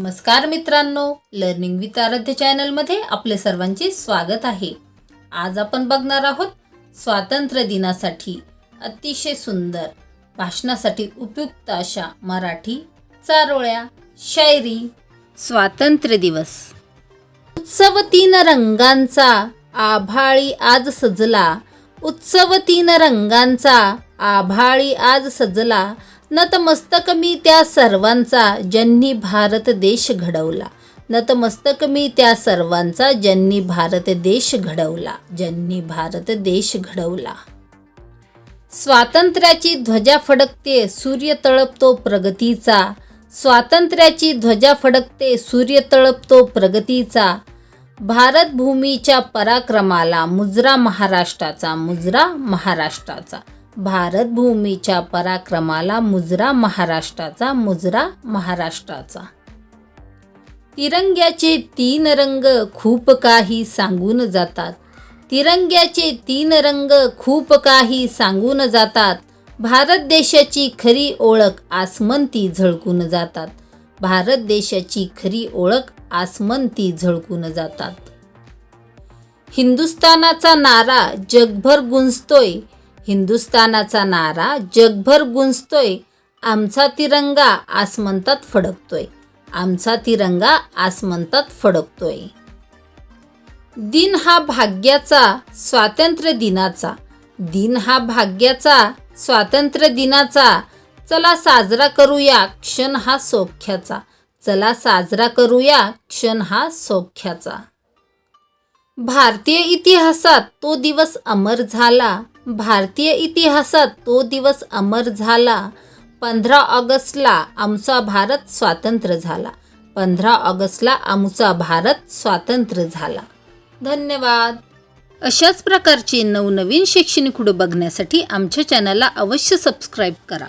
नमस्कार मित्रांनो learning with आराध्य चॅनलमध्ये आपले सर्वांचे स्वागत आहे. आज आपण बघणार आहोत स्वातंत्र्य दिनासाठी अतिशय सुंदर भाषणासाठी उपयुक्त अशा मराठी चारोळ्या शायरी स्वातंत्र्य दिवस. उत्सव तीन रंगांचा आभाळी आज सजला. उत्सव तीन रंगांचा आभाळी आज सजला. नतमस्तक मी त्या सर्वांचा ज्यांनी भारत देश घडवला. नतमस्तक मी त्या सर्वांचा ज्यांनी भारत देश घडवला. ज्यांनी भारत देश घडवला. स्वातंत्र्याची ध्वजा फडकते सूर्य तळपतो प्रगतीचा. स्वातंत्र्याची ध्वजा फडकते सूर्य तळपतो प्रगतीचा. भारतभूमीच्या पराक्रमाला मुजरा महाराष्ट्राचा मुजरा महाराष्ट्राचा. भारत भूमीच्या पराक्रमाला मुजरा महाराष्ट्राचा मुजरा महाराष्ट्राचा. तिरंग्याचे तीन रंग खूप काही सांगून जातात. तिरंग्याचे तीन रंग खूप काही सांगून जातात. भारत देशाची खरी ओळख आसमंती झळकून जातात. भारत देशाची खरी ओळख आसमंती झळकून जातात. हिंदुस्थानाचा नारा जगभर गुंजतोय. हिंदुस्थानाचा नारा जगभर गुंजतोय आमचा तिरंगा आसमंतात फडकतोय. आमचा तिरंगा आसमंतात फडकतोय. दिन हा भाग्याचा स्वातंत्र्य दिनाचा. दिन हा भाग्याचा स्वातंत्र्य दिनाचा. चला साजरा करूया क्षण हा सौख्याचा. चला साजरा करूया क्षण हा सौख्याचा. भारतीय इतिहासात तो दिवस अमर झाला. भारतीय इतिहासात तो दिवस अमर झाला. पंधरा ऑगस्टला आमचा भारत स्वातंत्र्य झाला. पंधरा ऑगस्टला आमचा भारत स्वातंत्र्य झाला. धन्यवाद. अशाच प्रकारचे नवनवीन शैक्षणिक व्हिडिओ बघण्यासाठी आमच्या चॅनलला अवश्य सबस्क्राईब करा.